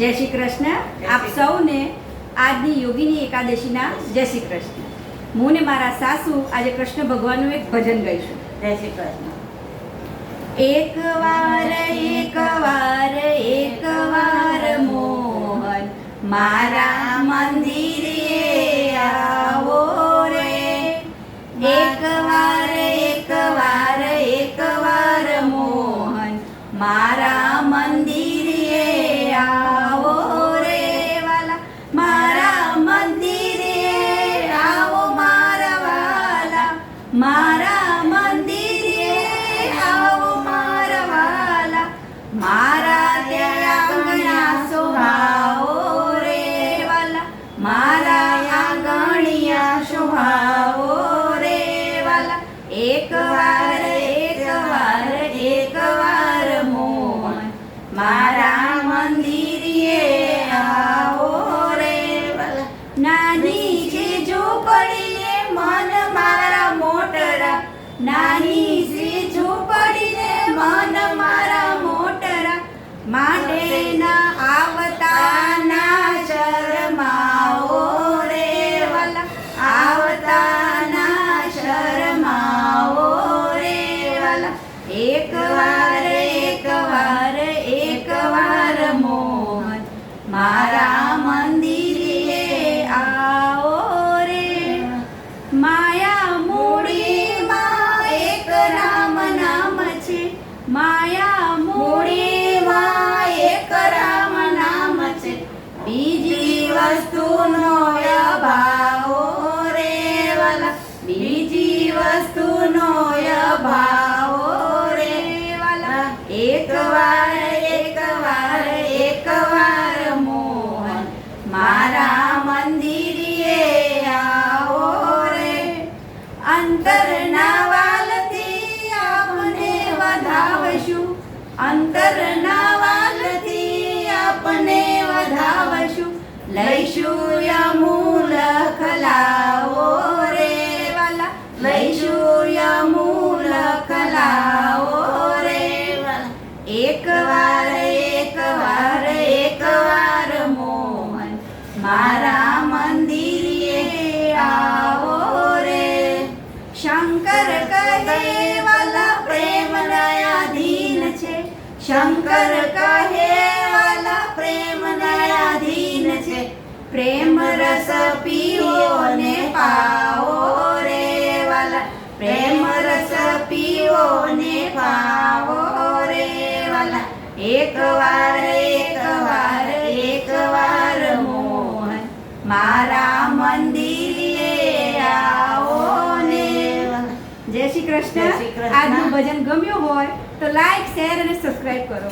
જય શ્રી કૃષ્ણ. આપ સૌને આજની યોગીની એકાદશીના જય શ્રી કૃષ્ણ. હું ને મારા સાસુ આજે કૃષ્ણ ભગવાનનું એક ભજન ગાઈશું. જય શ્રી કૃષ્ણ. એક વાર એક વાર એક વાર મોહન મારા મારા મંદિરે આવો મારા વાલા. મારા ત્યાં આંગણા રે વાલા. મારા આંગણિયા શોભાવો રે વાલા. એક વાર એક વાર એક વાર મોહન. મારા મંદિરે નાની સી ઝૂંપડીને મન મારા મોટરા માટે ના આવતા ના શરમાઓ રે વાલા. આવતા ના શરમાઓ રે વાલા. એક વાર એક વાર એક વાર મોહન મારા અંતરના વાલથી આપને વધાવશું અંતરના વાલથી આપને વધાવશું લઈશું યમૂલ ખલાવો રે વાલા લઈશું યમૂલ ખલાવો રે વાલા એક વાર એક વાર એક વાર મોહન મારા શંકર કહે, વાલા પ્રેમ નયાધીન છે. શંકર કહે, વાલા પ્રેમ નયાધીન છે. પ્રેમ રસ પીઓ ને પાવો રે, વાલા. પ્રેમ રસ પીઓ ને પાઓ રે, વાલા. એક વાર એક વાર એક વાર મોહન. મારા મંદિરે કૃષ્ણ. આજનું ભજન ગમ્યું હોય તો લાઈક શેર અને સબસ્ક્રાઇબ કરો